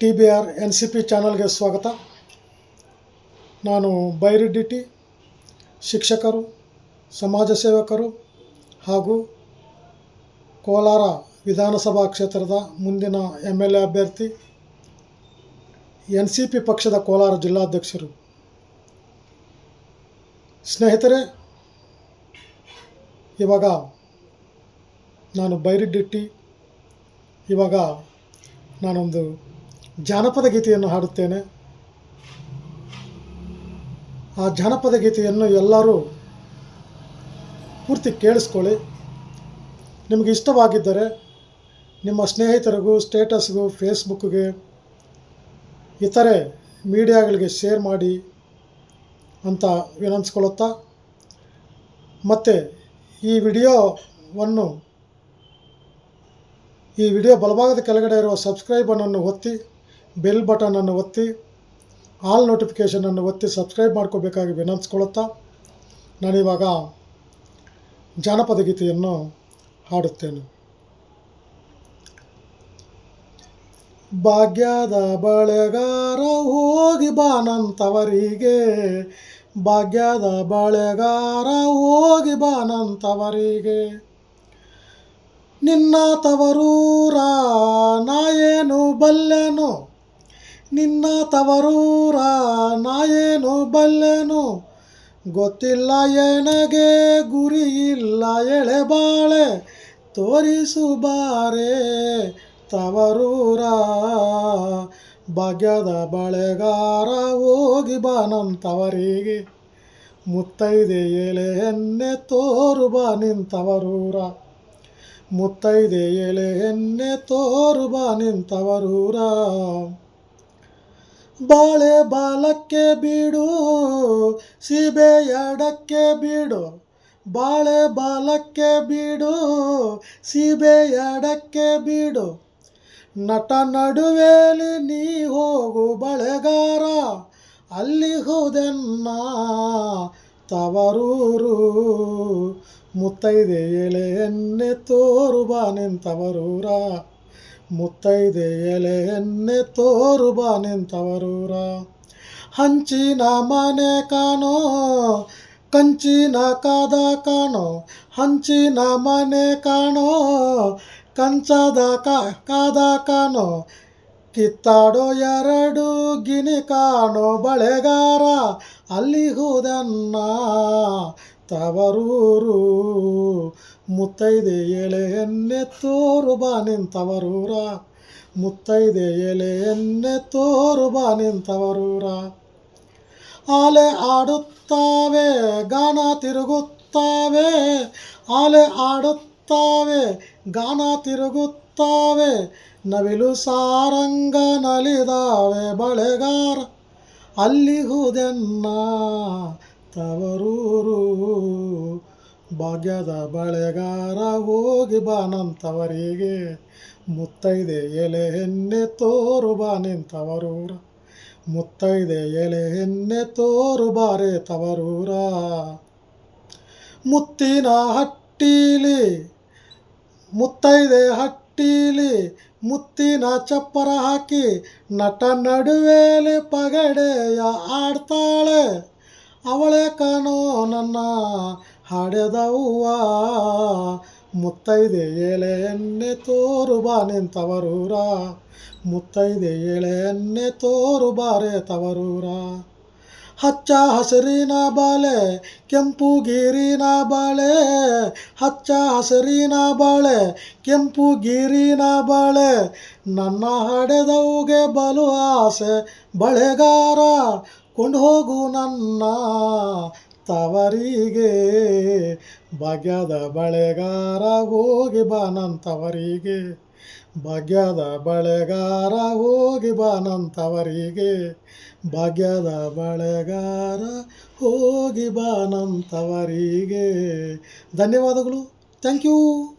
T B R N C P ಚಾನಲ್ಗೆ ಸ್ವಾಗತ. ನಾನು ಬೈರಿಡ್ಡಿಟಿ ಶಿಕ್ಷಕರು, ಸಮಾಜ ಸೇವಕರು ಹಾಗೂ ಕೋಲಾರ ವಿಧಾನಸಭಾ ಕ್ಷೇತ್ರದ ಮುಂದಿನ ಎಂ ಎಲ್ ಎ ಅಭ್ಯರ್ಥಿ, ಎನ್ ಸಿ ಪಿ ಪಕ್ಷದ ಕೋಲಾರ ಜಿಲ್ಲಾಧ್ಯಕ್ಷರು. ಸ್ನೇಹಿತರೆ, ಇವಾಗ ನಾನು ಬೈರಿಡ್ಡಿಟ್ಟಿ ಇವಾಗ ನಾನೊಂದು ಜಾನಪದ ಗೀತೆಯನ್ನು ಹಾಡುತ್ತೇನೆ. ಆ ಜಾನಪದ ಗೀತೆಯನ್ನು ಎಲ್ಲರೂ ಪೂರ್ತಿ ಕೇಳಿಸ್ಕೊಳ್ಳಿ. ನಿಮಗೆ ಇಷ್ಟವಾಗಿದ್ದರೆ ನಿಮ್ಮ ಸ್ನೇಹಿತರಿಗೂ, ಸ್ಟೇಟಸ್ಗೂ, ಫೇಸ್ಬುಕ್ಗೆ, ಇತರೆ ಮೀಡಿಯಾಗಳಿಗೆ ಶೇರ್ ಮಾಡಿ ಅಂತ ವಿನಂತಿಸ್ಕೊಳ್ಳುತ್ತಾ ಮತ್ತು ಈ ವಿಡಿಯೋವನ್ನು, ಈ ವಿಡಿಯೋ ಬಲಭಾಗದ ಕೆಳಗಡೆ ಇರುವ ಸಬ್ಸ್ಕ್ರೈಬನನ್ನು ಒತ್ತಿ ಬೆಲ್ ಬಟನನ್ನು ಒತ್ತಿ, ಆಲ್ ನೋಟಿಫಿಕೇಷನನ್ನು ಒತ್ತಿ ಸಬ್ಸ್ಕ್ರೈಬ್ ಮಾಡ್ಕೋಬೇಕಾಗಿ ವಿನಂತಿಸ್ಕೊಳ್ಳುತ್ತಾ ನಾನಿವಾಗ ಜಾನಪದ ಗೀತೆಯನ್ನು ಹಾಡುತ್ತೇನೆ. ಭಾಗ್ಯದ ಬಳೆಗಾರ ಹೋಗಿ ಬಾನಂತವರಿಗೆ, ಭಾಗ್ಯದ ಬಳೆಗಾರ ಹೋಗಿ ಬಾನಂತವರಿಗೆ, ನಿನ್ನ ತವರೂರ ನಾ ಏನು ಬಲ್ಲೆನು ನಿನ್ನ ತವರೂರ ನಾಯೇನು ಬಲ್ಲೆನು? ಗೊತ್ತಿಲ್ಲ ಎನಗೆ, ಗುರಿ ಇಲ್ಲ ಎಳೆಬಾಳೆ ತೋರಿಸು ಬಾರೆ ತವರೂರ. ಭಾಗ್ಯದ ಬಳೆಗಾರ ಹೋಗಿ ಬಾ ನಮ್ಮ ತವರಿಗೆ, ಮುತ್ತೈದೆ ಎಳೆಯನ್ನೆ ತೋರು ಬಾ ನಿಂತವರೂರ ಮುತ್ತೈದೆ ಎಳೆಯನ್ನೆ ತೋರು ಬಾ ನಿಂತವರೂರ ಬಾಳೆ ಬಾಲಕ್ಕೆ ಬಿಡು, ಸೀಬೆ ಎಡಕ್ಕೆ ಬಿಡು. ಬಾಳೆ ಬಾಲಕ್ಕೆ ಬಿಡು, ಸೀಬೆ ಎಡಕ್ಕೆ ಬಿಡು. ನಟ ನಡುವೆಲಿ ನೀ ಹೋಗು ಬಳೆಗಾರ, ಅಲ್ಲಿ ಹೋದೆನ್ನ ತವರೂರು. ಮುತ್ತೈದೆ ಎಳೆಯನ್ನೇ ತೋರು ಬಾ ನಿಂತವರೂರ ಮುತ್ತೈದೆ ಎಲೆಯನ್ನೇ ತೋರುಬ ನಿಂತವರೂರ. ಹಂಚಿನ ಮನೆ ಕಾಣೋ, ಕಂಚಿನ ಕಾದ ಕಾಣೋ, ಹಂಚಿನ ಮನೆ ಕಾಣೋ, ಕಂಚದ ಕಾದ ಕಾಣೋ. ಕಿತ್ತಾಡೋ ಎರಡು ಗಿಣಿ ಕಾಣೋ, ಬಳೆಗಾರ ಅಲ್ಲಿ ಹೋದನ್ನ ತವರೂರು, ಮುತ್ತೈದೆ ಎಳೆಯನ್ನೆ ತೋರು ಬಾನಿನ್ ತವರೂರ. ಮುತ್ತೈದೆ ಎಳೆಯನ್ನೆ ತೋರು ಬಾನಿನ್ ನಿಂತವರೂರ ಆಲೆ ಆಡುತ್ತಾವೆ, ಗಾನ ತಿರುಗುತ್ತಾವೆ. ಆಲೆ ಆಡುತ್ತಾವೆ, ಗಾನ ತಿರುಗುತ್ತಾವೆ. ನವಿಲು ಸಾರಂಗ ನಲಿದಾವೆ ಬಳೆಗಾರ. ಅಲ್ಲಿ ತವರೂರು ಭಾಗ್ಯದ ಬಳೆಗಾರ ಹೋಗಿ ಬಾನಂತವರಿಗೆ ಮುತ್ತೈದೆ ಎಲೆ, ಎಣ್ಣೆ ತೋರು ಬಾ ನಿಂತವರೂರ. ಮುತ್ತೈದೆ ಎಲೆ, ಎಣ್ಣೆ ತೋರು ಬಾರೆ ತವರೂರ. ಮುತ್ತಿನ ಹಟ್ಟೀಲಿ, ಮುತ್ತೈದೆ ಹಟ್ಟೀಲಿ, ಮುತ್ತಿನ ಚಪ್ಪರ ಹಾಕಿ ನಟ ನಡುವೆಲಿ ಪಗಡೆಯ ಆಡ್ತಾಳೆ. ಅವಳೆ ಕಾಣೋ ನನ್ನ ಹಾಡೆದವ್ವ ಮುತ್ತೈದೆ ಎಳೆಯನ್ನೆ ತೋರು ಬಾ ನಿಂತವರೂರ. ಮುತ್ತೈದೆ ಎಳೆಯನ್ನೆ ತೋರು ಬಾರೆ ತವರೂರ. ಹಚ್ಚ ಹಸಿರಿನ ಬಾಳೆ, ಕೆಂಪು ಗಿರಿನ ಬಾಳೆ. ಹಚ್ಚ ಹಸಿರಿನ ಬಾಳೆ, ಕೆಂಪು ಗಿರಿನ ಬಾಳೆ. ನನ್ನ ಹಡೆದವುಗೆ ಬಲು ಆಸೆ, ಬಳೆಗಾರ ಕೊಂಡು ಹೋಗು ನನ್ನ ತವರಿಗೆ. ಭಾಗ್ಯದ ಬಳೆಗಾರ ಹೋಗಿ ಬಾನಂತವರಿಗೆ ಭಾಗ್ಯದ ಬಳೆಗಾರ ಹೋಗಿ ಬಾನಂತವರಿಗೆ ಭಾಗ್ಯದ ಬಳೆಗಾರ ಹೋಗಿ ಬಾನಂತವರಿಗೆ ಧನ್ಯವಾದಗಳು. Thank you.